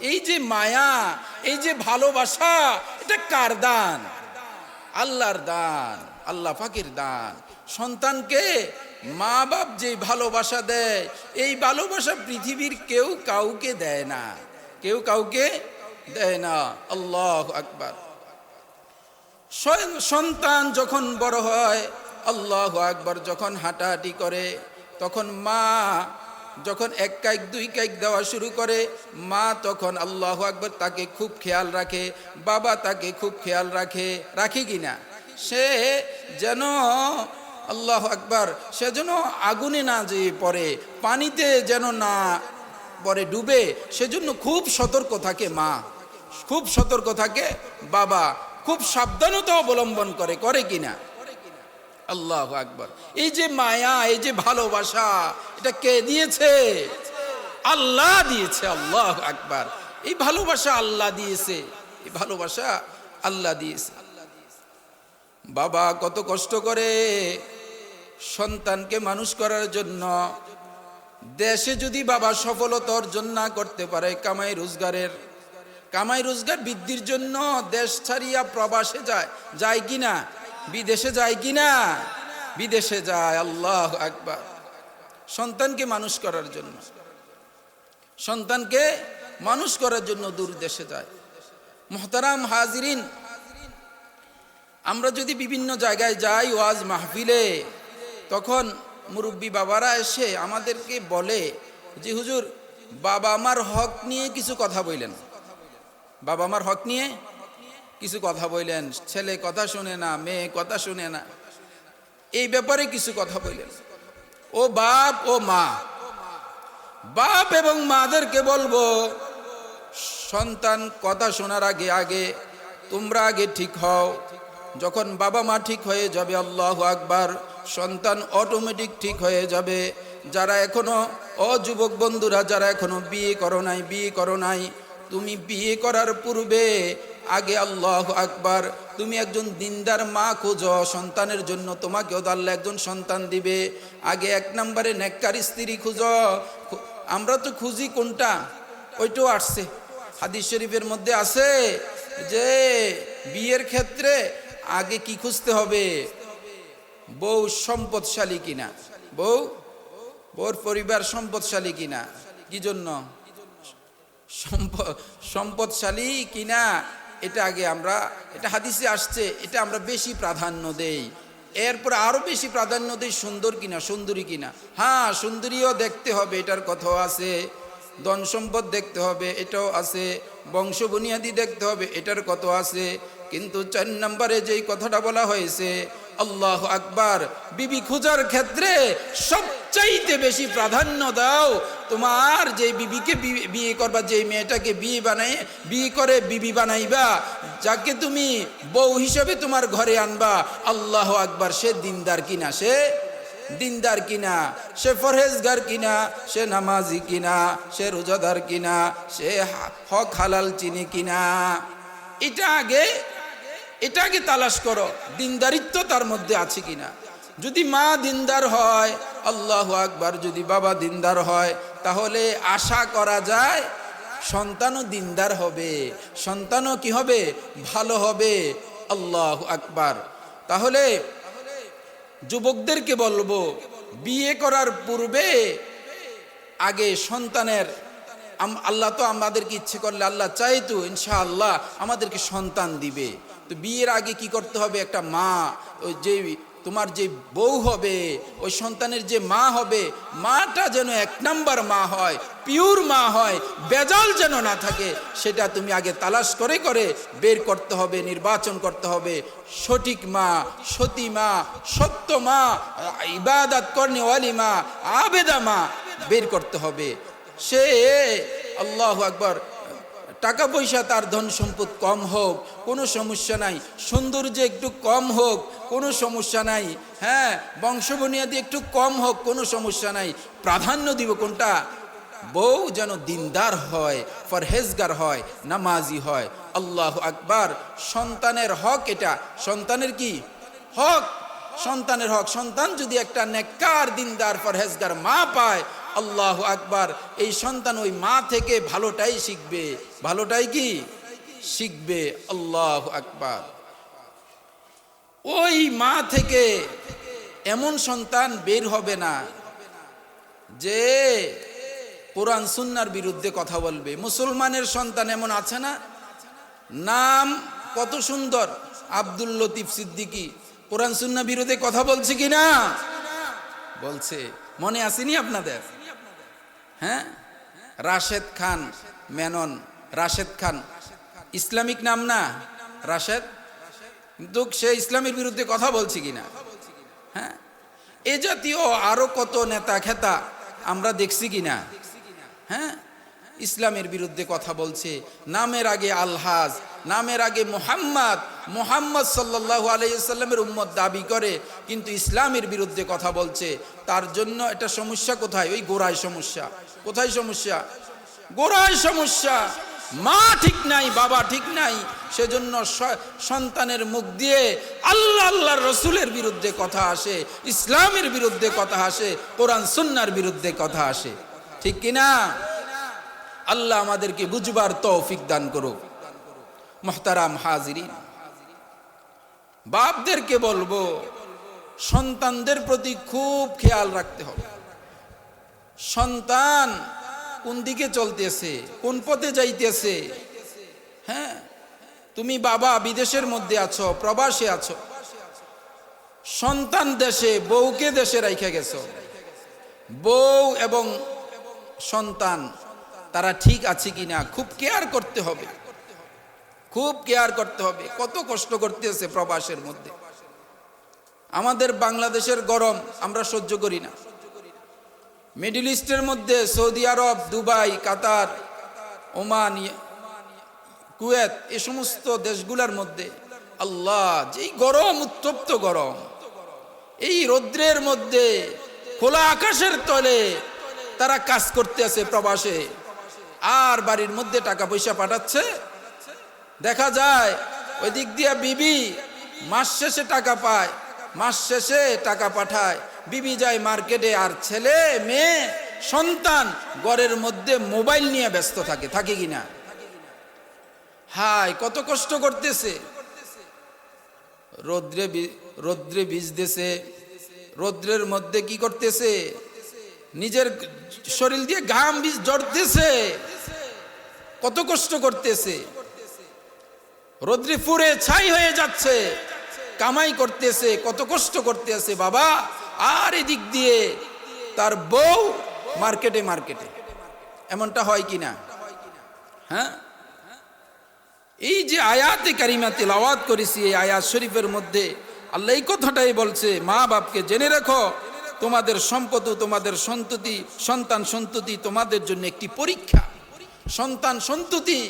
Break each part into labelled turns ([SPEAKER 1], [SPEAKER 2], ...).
[SPEAKER 1] এই যে মায়া, এই যে ভালোবাসা, এটা কার দান? আল্লাহর দান, আল্লাহ ফাকির দান। সন্তানকে মা বাপ যে ভালোবাসা দেয়, এই ভালোবাসা পৃথিবীর কেউ কাউকে দেয় না। কেউ কাউকে দেয় না। আল্লাহ আকবার। সন্তান যখন বড় হয়, আল্লাহ আকবার যখন হাঁটাহাঁটি করে, তখন মা যখন এক কাইক দুই কাইক দেওয়া শুরু করে, মা তখন আল্লাহ আকবার তাকে খুব খেয়াল রাখে, বাবা তাকে খুব খেয়াল রাখে রাখে কি না? সে যেন আল্লাহ আকবার, সে যেন আগুনে না যে পড়ে, পানিতে যেন না পরে ডুবে, সেজন্য খুব সতর্ক থাকে মা। খুব সতর্ক থাকে বাবা। খুব সাবধানতা অবলম্বন করে করে কিনা আল্লাহ আকবর। এই যে মায়া, এই যে ভালোবাসা, এটা কে দিয়েছে? আল্লাহ দিয়েছে, আল্লাহ আকবার। এই ভালোবাসা আল্লাহ দিয়েছে। এই ভালোবাসা আল্লাহ দিয়েছে। বাবা কত কষ্ট করে সন্তানকে মানুষ করার জন্য দেশে যদি বাবা সফলতা অর্জন না করতে পারে, কামাই রোজগারের, কামাই রোজগার বৃদ্ধির জন্য দেশ ছাড়িয়া প্রবাসে যায় যায় কি না বিদেশে যায় কি না বিদেশে যায়, আল্লাহ আকবার। সন্তানকে মানুষ করার জন্য। সন্তানকে মানুষ করার জন্য দূর দেশে যায়। মোহতারাম হাজিরিন, আমরা যদি বিভিন্ন জায়গায় যাই ওয়াজ মাহফিলে, তখন মুরব্বী বাবারা এসে আমাদেরকে বলে যে হুজুর, বাবা আমার হক নিয়ে কিছু কথা বললেন। বাবা আমার হক নিয়ে কিছু কথা বললেন, ছেলে কথা শুনে না, মেয়ে কথা শুনে না। এই ব্যাপারে কিছু কথা বললেন। ও বাপ, ও মা। বাপ এবং মাদেরকে বলব, সন্তান কথা শোনার আগে আগে তোমরা আগে ঠিক হও। যখন বাবা মা ঠিক হয়ে যাবে, আল্লাহ আকবার, সন্তান অটোমেটিক ঠিক হয়ে যাবে। যারা এখনও অযুবক বন্ধুরা, যারা এখনও বিয়ে করো নাই, বিয়ে করো নাই, তুমি বিয়ে করার পূর্বে আগে আল্লাহ আকবার, তুমি একজন দিনদার মা খোঁজো, সন্তানের জন্য তোমাকেও তো আল্লাহ একজন সন্তান দিবে। আগে এক নম্বরে নেককার স্ত্রী খুঁজো আমরা তো খুঁজি কোনটা? ওইটাও আসছে। হাদিস শরীফের মধ্যে আছে যে, বিয়ের ক্ষেত্রে আগে কি খুঁজতে হবে? বউ সম্পদশালী কিনা? বউ? বউর পরিবার সম্পদশালী কিনা? কি জন্য? সম্পদশালী কিনা? এটা আগে আমরা, এটা হাদিসে আসছে, এটা আমরা বেশি প্রাধান্য দেই। এরপর আরও বেশি প্রাধান্য দেই সুন্দর কিনা, সুন্দরী কিনা। হ্যাঁ সুন্দরীও দেখতে হবে, এটার কথাও আছে। ধন সম্পদ দেখতে হবে, এটাও আছে। বংশ বুনিয়াদি দেখতে হবে, এটার কত আছে। কিন্তু চার নম্বরে যেই কথাটা বলা হয়েছে, আল্লাহ আকবার, বিবি খোঁজার ক্ষেত্রে সবচাইতে বেশি প্রাধান্য দাও। তোমার যে বিবিকে বিয়ে করবা যে মেয়েটাকে বিয়ে বানাই, বিয়ে করে বিবি বানাইবা, যাকে তুমি বউ হিসেবে তোমার ঘরে আনবা, আল্লাহ আকবার, সে দিনদার কিনা, সে দিনদার কিনা, সে ফরহেজগার কিনা, সে নামাজি কিনা, সে রোজাদার কিনা, সে হক হালাল চিনি কিনা। এটা আগে এটা আগে তালাশ করো, দিনদারিত্ব তার মধ্যে আছে কিনা। যদি মা দিনদার হয় আল্লাহ আকবার যদি বাবা দিনদার হয়, তাহলে আশা করা যায় সন্তানও দিনদার হবে, সন্তানও কি হবে? ভালো হবে। আল্লাহ আকবার। তাহলে যুবকদেরকে বলব, বিয়ে করার পূর্বে আগে সন্তানের আল্লাহ তো আমাদেরকে ইচ্ছে করলে আল্লাহ চাইতো ইনশাআল্লাহ আমাদেরকে সন্তান দিবে। তো বিয়ের আগে কি করতে হবে? একটা মা, ওই যে তোমার যে বউ হবে, ওই সন্তানের যে মা হবে, মাটা যেন এক নাম্বার মা হয়, পিওর মা হয়, বেজাল যেন না থাকে, সেটা তুমি আগে তালাশ করে করে বের করতে হবে, নির্বাচন করতে হবে। সঠিক মা, সতী মা, সত্য মা, ইবাদত কর্নেওয়ালি মা, আবেদা মা বের করতে হবে। সে আল্লাহ আকবর, টাকা পয়সা তার ধন সম্পদ কম হোক, কোনো সমস্যা নাই। সৌন্দর্য একটু কম হোক কোনো সমস্যা নাই। হ্যাঁ বংশবনিয়াদি একটু কম হোক, কোনো সমস্যা নাই। প্রাধান্য দিব কোনটা? বউ যেন দিনদার হয় ফরহেজগার হয়, নামাজি হয়। আল্লাহ আকবার। সন্তানের হক এটা। সন্তানের কি? হক। সন্তানের হক। সন্তান যদি একটা নেককার, দিনদার ফরহেজগার মা পায়, আল্লাহ আকবার। এই সন্তান ওই মা থেকে ভালোটাই শিখবে। ভালোটাই কি? শিখবে। আল্লাহ আকবার। ওই মা থেকে এমন সন্তান বের হবে না যে কোরআন সুন্নার বিরুদ্ধে কথা বলবে। মুসলমানের সন্তান এমন আছে না? নাম কত সুন্দর। আব্দুল লতিফ সিদ্দিকী কোরআন সুন্না বিরুদ্ধে কথা বলছে কি না? বলছে। মনে আসেনি আপনাদের? হ্যাঁ? রাশেদ খান মেনন। রাশেদ খান। ইসলামিক নাম না? রাশেদ? কিন্তু সে ইসলামের বিরুদ্ধে কথা বলছে কিনা? হ্যাঁ? এ জাতীয় আরও কত নেতা খেতা আমরা দেখছি কিনা? হ্যাঁ? ইসলামের বিরুদ্ধে কথা বলছে। নামের আগে আলহাজ, নামের আগে মোহাম্মদ মোহাম্মদ সাল্লাহ আলাইসাল্লামের উম্মত দাবি করে, কিন্তু ইসলামের বিরুদ্ধে কথা বলছে। তার জন্য এটা সমস্যা কোথায়? ওই গোড়ায় সমস্যা। কোথায় সমস্যা? গোড়ায় সমস্যা। মা ঠিক নাই, বাবা ঠিক নাই, সেজন্য সন্তানের মুখ দিয়ে আল্লাহ আল্লাহর রসুলের বিরুদ্ধে কথা আসে, ইসলামের বিরুদ্ধে কথা আসে, কোরআন সুন্নার বিরুদ্ধে কথা আসে। ঠিক কিনা আল্লাহ আমাদেরকে বুঝবার তৌফিক দান করুক। মোহতারাম হাজিরিন। বাপদেরকে বলব, সন্তানদের প্রতি খুব খেয়াল রাখতে হবে। সন্তান কোন দিকে চলতেছে? কোন পথে যাইতেছে? হ্যাঁ? তুমি বাবা বিদেশের মধ্যে আছো, প্রবাসে আছো। সন্তান দেশে, বউকে দেশে রাইখে গেছো। বউ এবং সন্তান, তারা ঠিক আছে কিনা? খুব কেয়ার করতে হবে। খুব কেয়ার করতে হবে। কত কষ্ট করতেছে প্রবাসের মধ্যে। আমাদের বাংলাদেশের গরম আমরা সহ্য করি না। মিডিল ইস্টের মধ্যে Saudi Arab, Dubai, Qatar, Oman, Kuwait, এ সমস্ত দেশগুলোর মধ্যে আল্লাহ, যেই গরম, উত্তপ্ত গরম, এই রৌদ্রের মধ্যে খোলা আকাশের তলে তারা কাজ করতে আছে প্রবাসে। আর বাড়ির মধ্যে টাকা পয়সা পাঠাচ্ছে। দেখা যায়, ওই দিক দিয়া বিবি মাস শেষে টাকা পায়, মাস শেষে টাকা পাঠায়। বিবি যায় মার্কেটে আর ছেলে, মেয়ে, সন্তান ঘরের মধ্যে মোবাইল নিয়ে ব্যস্ত থাকে থাকে কিনা হাই কত কষ্ট করতেছে। রৌদ্রে রৌদ্রে ভিজতেছে। রৌদ্রের মধ্যে কি করতেছে? নিজের শরীর দিয়ে ঘাম বীজ জড়তেছে কত কষ্ট করতেছে। রৌদ্রে ফুরে ছাই হয়ে যাচ্ছে। কামাই করতেছে, কত কষ্ট করতেছে, বাবা। আর এদিক দিয়ে তার বউ মার্কেটে মার্কেটে। এমনটা হয় কিনা হ্যাঁ? এই যে আয়াতে কারিমা তেলাওয়াত করেছি, এই আয়াত শরীফের মধ্যে আল্লাহ এই কথাটাই বলছে, মা বাপকে জেনে রাখো, তোমাদের সম্পদ তোমাদের সন্ততি, সন্তান সন্ততি তোমাদের জন্য একটি পরীক্ষা। সন্তান সন্ততি,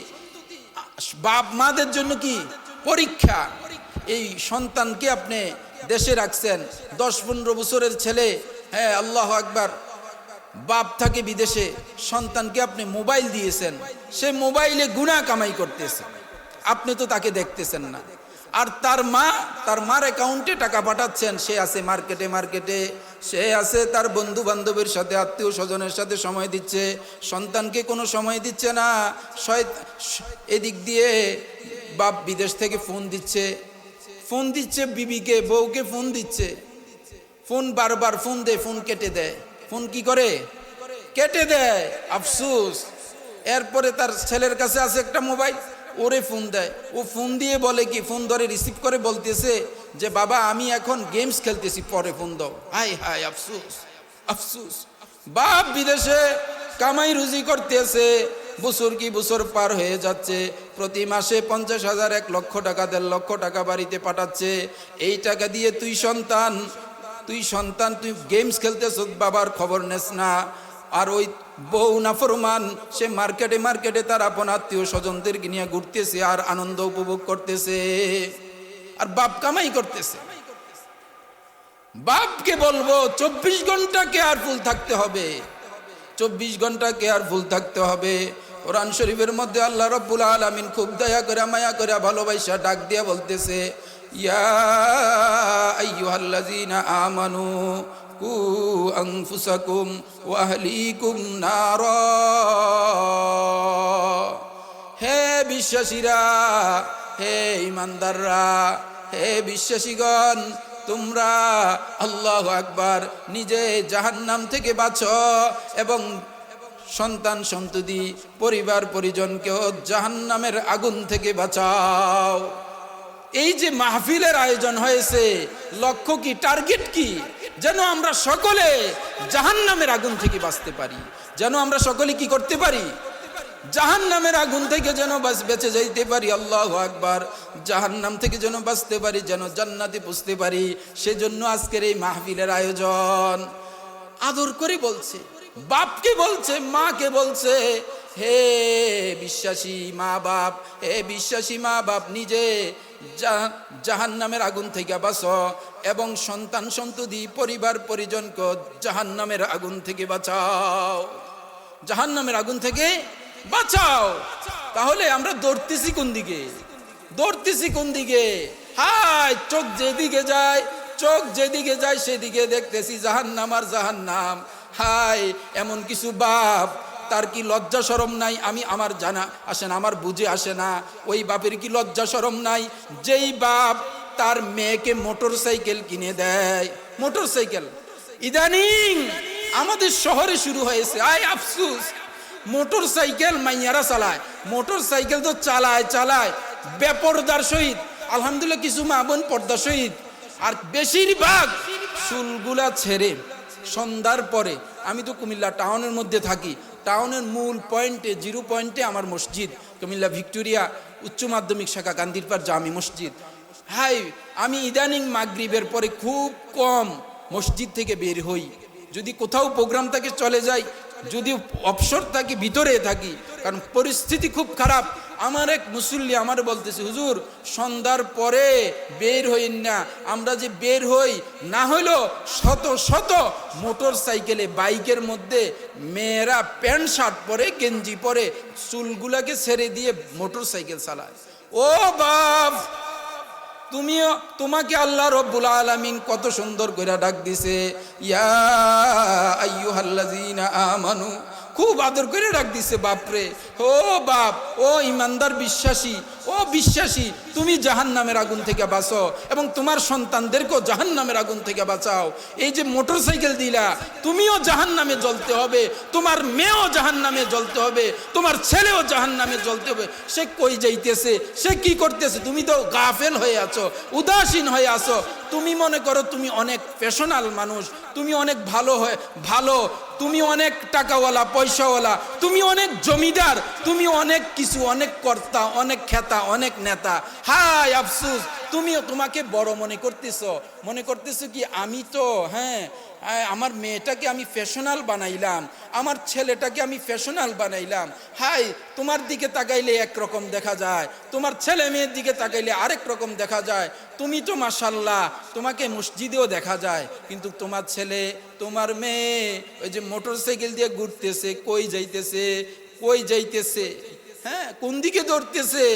[SPEAKER 1] বাপ মাদের জন্য কি? পরীক্ষা। এই সন্তানকে আপনি দেশে রাখছেন। দশ পনেরো বছরের ছেলে হ্যাঁ আল্লাহ আকবার। বাপ থাকে বিদেশে, সন্তানকে আপনি মোবাইল দিয়েছেন। সে মোবাইলে গুণা কামাই করতেছে। আপনি তো তাকে দেখতেছেন না। আর তার মা, তার মার অ্যাকাউন্টে টাকা পাঠাচ্ছেন। সে আছে মার্কেটে মার্কেটে সে আছে তার বন্ধু বান্ধবের সাথে, আত্মীয় স্বজনের সাথে সময় দিচ্ছে। সন্তানকে কোনো সময় দিচ্ছে না। এদিক দিয়ে বাপ বিদেশ থেকে ফোন দিচ্ছে। ফোন দিচ্ছে বিবিকে, বউকে ফোন দিচ্ছে। ফোন বারবার ফোন দেয়, ফোন কেটে দেয়। ফোন কি করে? কেটে দেয়, আফসুস। এরপরে তার ছেলের কাছে আছে একটা মোবাইল, ওরে ফোন দেয়। ও ফোন দিয়ে বলে কি, ফোন ধরে রিসিভ করে বলতেছে যে, বাবা, আমি এখন গেমস খেলতেছি, পরে ফোন দাও। হাই হাই আফসুস আফসুস। বাপ বিদেশে কামাই রুজি করতেছে। বছর কি বছর পার হয়ে যাচ্ছে, প্রতি মাসে পঞ্চাশ হাজার, এক লক্ষ টাকা, দেড় লক্ষ টাকা বাড়িতে পাঠাচ্ছে। এই টাকা দিয়ে তুই সন্তান তুই সন্তান, তুই গেমস খেলতেছ, বাবার খবর নেস না। আর ওই বউ নাফরমান, সে মার্কেটে মার্কেটে তার আপন আত্মীয় স্বজনদেরকে নিয়ে ঘুরতেছে আর আনন্দ উপভোগ করতেছে। আর বাপ কামাই করতেছে। বাপকে বলব, চব্বিশ ঘণ্টা কেয়ারফুল থাকতে হবে। চব্বিশ ঘণ্টা কেয়ারফুল থাকতে হবে। কোরআন শরীফের মধ্যে আল্লাহ রব্বুল আলমিন খুব দয়া করে, মায়া করে, ভালোবাসা ডাক দিয়া বলতেছে, ইয়া আমানু কু আনফুসাকুম ওয়াহলিকুম নারা। হে বিশ্বাসীরা, হে ইমানদাররা হে বিশ্বাসীগণ, তোমরা আল্লাহ আকবার নিজে জাহান্নাম থেকে বাঁচো এবং সন্তান সন্ততি, পরিবার পরিজনকেও জাহান্নামের আগুন থেকে বাঁচাও। এই যে মাহফিলের আয়োজন হয়েছে লক্ষ্য কি, টার্গেট কি? যেন আমরা সকলে জাহান্নামের আগুন থেকে বাঁচতে পারি। যেন আমরা সকলে কি করতে পারি? জাহান নামের আগুন থেকে যেন বেঁচে যাইতে পারি, আল্লাহ আকবার। জাহান নাম থেকে যেন বাঁচতে পারি, যেন জান্নাতে পুষতে পারি। সেজন্য আজকের এই মাহফিলের আয়োজন। আদর করে বলছে বাপকে বলছে, মাকে বলছে, হে বিশ্বাসী মা বাপ, হে বিশ্বাসী মা বাপ, নিজে জাহান নামের আগুন থেকে বাঁচ এবং সন্তান সন্ততি, পরিবার পরিজনকে জাহান নামের আগুন থেকে বাঁচাও। জাহান নামের আগুন থেকে বাঁচাও। তাহলে আমরা দৌড়তেছি কোন দিকে? দৌড়তেছি কোন দিকে? হাই চোখ যেদিকে যায়, চোখ যেদিকে যায় সেদিকে দেখতেছি জাহান্নাম আর জাহান্নাম। হাই এমন কিছু বাপ, তার কি লজ্জা সরম নাই? আমি আমার জানা আসে না, আমার বুঝে আসে না। ওই বাপের কি লজ্জা সরম নাই? যেই বাপ তার মেয়েকে মোটর সাইকেল কিনে দেয়। মোটর সাইকেল ইদানিং আমাদের শহরে শুরু হয়েছে। আয় আফসুস। মোটর সাইকেল মাইয়ারা চালায়। মোটর সাইকেল তো চালায় চালায়। বেপরদার সহিত। আলহামদুলিল্লাহ, কিছু মা বোন পর্দার সহিত। আর বেশিরভাগ চুলগুলা ছেড়ে সন্ধ্যার পরে আমি তো কুমিল্লা টাউনের মধ্যে থাকি। টাউনের মূল পয়েন্টে জিরো পয়েন্টে আমার মসজিদ, কুমিল্লা ভিক্টোরিয়া উচ্চ মাধ্যমিক শাখা গান্ধীরপাড় জামি মসজিদ। হাই, আমি ইদানিং মাগরিবের পরে খুব কম মসজিদ থেকে বের হই। যদি কোথাও প্রোগ্রাম থাকে চলে যাই, যদি অবসর থাকি ভিতরে থাকি, কারণ পরিস্থিতি খুব খারাপ। আমার এক মুসল্লি আমার বলতেছে, হুজুর, সন্ধ্যার পরে বের হইন না। আমরা যে বের হই, না হইল শত শত মোটর সাইকেলে বাইকের মধ্যে মেয়েরা প্যান্ট শার্ট পরে, গেঞ্জি পরে চুলগুলাকে ছেড়ে দিয়ে মোটর সাইকেল চালায়। ও বাপ, তুমিও, তোমাকে আল্লাহ রব্বুল আলামিন কত সুন্দর করে ডাক দিছে। ইয়া আইয়ুহাল্লাযীনা আমানু খুব আদর করে ডাক দিছে, বাপরে। ও বাপ, ও ইমানদার বিশ্বাসী, ও বিশ্বাসী, তুমি জাহান নামের আগুন থেকে বাঁচো এবং তোমার সন্তানদেরকেও জাহান নামের আগুন থেকে বাঁচাও। এই যে মোটর সাইকেল দিলা, তুমিও জাহান নামে জ্বলতে হবে, তোমার মেয়েও জাহান নামে জ্বলতে হবে, তোমার ছেলেও জাহান নামে জ্বলতে হবে। সে কই যাইতেছে, সে কি করতেছে? তুমি তো গাফেল হয়ে আছো, উদাসীন হয়ে আছো। তুমি মনে করো তুমি অনেক পেশনাল মানুষ, তুমি অনেক ভালো হয়ে, ভালো তুমি অনেক টাকাওয়ালা, পয়সাওয়ালা, তুমি অনেক জমিদার, তুমি অনেক কিছু, অনেক কর্তা, অনেক খেতা, অনেক নেতা। হায় আফসুস তুমিও তোমাকে বড় মনে করতেছ। মনে করতেছো কি, আমি তো হ্যাঁ আমার মেয়েটাকে আমি ফ্যাশনাল বানাইলাম, আমার ছেলেটাকে আমি ফ্যাশনাল বানাইলাম। হাই, তোমার দিকে তাকাইলে একরকম দেখা যায়, তোমার ছেলে মেয়ের দিকে তাকাইলে আরেক রকম দেখা যায়। তুমি তো মাসাল্লাহ তোমাকে মসজিদেও দেখা যায়, কিন্তু তোমার ছেলে, তোমার মেয়ে, ওই যে মোটর সাইকেল দিয়ে ঘুরতেছে, কই যাইতেছে কই যাইতেছে হ্যাঁ কোন দিকে দৌড়তেছে,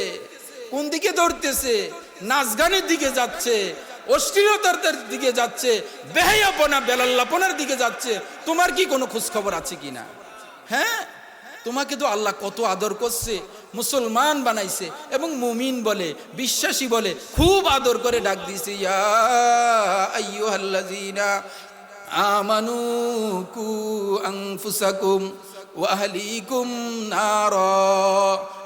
[SPEAKER 1] কোন দিকে দৌড়তেছে? নাচ গানের দিকে যাচ্ছে অশ্লীলতার দিকে যাচ্ছে বেহাইয়াপনা বেলাল্লাপনার দিকে যাচ্ছে। তোমার কি কোনো খোঁজখবর আছে কি না? হ্যাঁ? তোমাকে তো আল্লাহ কত আদর করছে, মুসলমান বানাইছে এবং মুমিন বলে, বিশ্বাসী বলে, খুব আদর করে ডাক দিছে ইয়া আমানু কু আনফুসাকুম। ওয়াহলিকুম নার।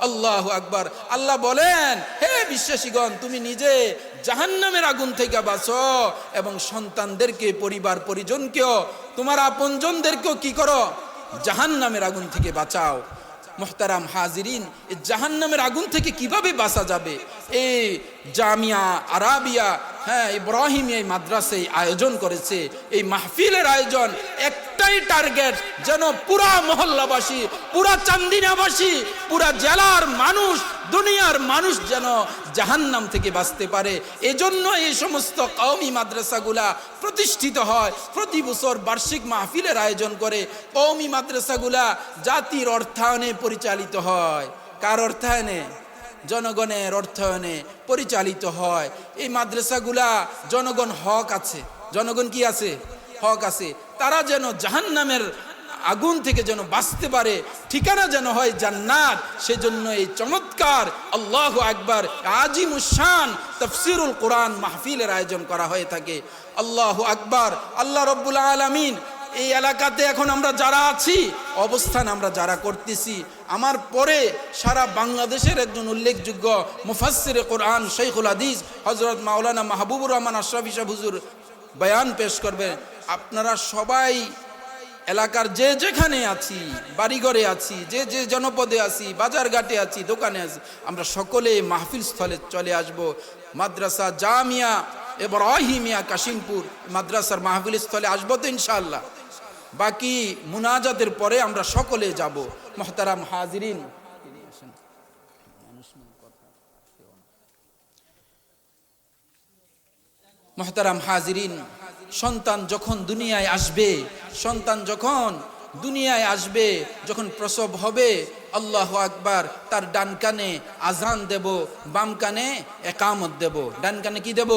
[SPEAKER 1] আল্লাহ আকবার। আল্লাহ বলেন, হে বিশ্বাসীগণ, তুমি নিজে জাহান্নামের আগুন থেকে বাঁচো এবং সন্তানদেরকে, পরিবার পরিজনকেও, তোমার আপনজনদেরকেও কি করো? জাহান্নামের আগুন থেকে বাঁচাও। মোহতারাম হাজিরিন জাহান্নামের আগুন থেকে কীভাবে বাঁচা যাবে? এই জামিয়া আরাবিয়া হ্যাঁ ইব্রাহিম এই মাদ্রাসে আয়োজন করেছে। এই মাহফিলের আয়োজন একটাই টার্গেট যেন পুরা মহল্লাবাসী, পুরা চান্দিনাবাসী, পুরা জেলার মানুষ, দুনিয়ার মানুষ যেন জাহান্নাম থেকে বাঁচতে পারে। এজন্য এই সমস্ত কওমি মাদ্রাসাগুলা প্রতিষ্ঠিত হয়, প্রতি বছর বার্ষিক মাহফিলের আয়োজন করে। কওমি মাদ্রাসাগুলা জাতির অর্থায়নে পরিচালিত হয়। কার অর্থায়নে? জনগণের অর্থায়নে পরিচালিত হয়। এই মাদ্রাসাগুলা জনগণ হক আছে। জনগণ কি আছে? হক আছে, তারা যেন জাহান্নামের আগুন থেকে যেন বাঁচতে পারে, ঠিকানা যেন হয় জান্নাত, সেজন্য এই চমৎকার আল্লাহ আকবর আজিম উসান তফসিরুল কোরআন মাহফিলের আয়োজন করা হয়ে থাকে। আল্লাহ আকবর, আল্লাহ রব্বুল আলমিন, এই এলাকাতে এখন আমরা যারা আছি, অবস্থান আমরা যারা করতেছি, আমার পরে সারা বাংলাদেশের একজন উল্লেখযোগ্য মুফাসসিরে কোরআন শৈখুল হাদিস হজরত মাওলানা মাহবুবুর রহমান আশরাফ হুজুর বয়ান পেশ করবেন আপনারা সবাই এলাকার যে যেখানে আছি, বাড়িঘরে আছি, যে যে জনপদে আছি বাজার ঘাটে আছি, দোকানে আছি, আমরা সকলে মাহফিল স্থলে চলে আসব। মাদ্রাসা জামিয়া এব্রাহিমিয়া কাশিমপুর মাদ্রাসার মাহফিল স্থলে আসব তো ইনশাল্লাহ বাকি মুনাজাতের পরে আমরা সকলে যাব। মোহতারাম হাজিরিন। মোহতারাম হাজিরিন। সন্তান যখন দুনিয়ায় আসবে, সন্তান যখন দুনিয়ায় আসবে, যখন প্রসব হবে, আল্লাহ আকবার তার ডান কানে আজান দেব, বাম কানে একামত দেব। ডান কানে কি দেব?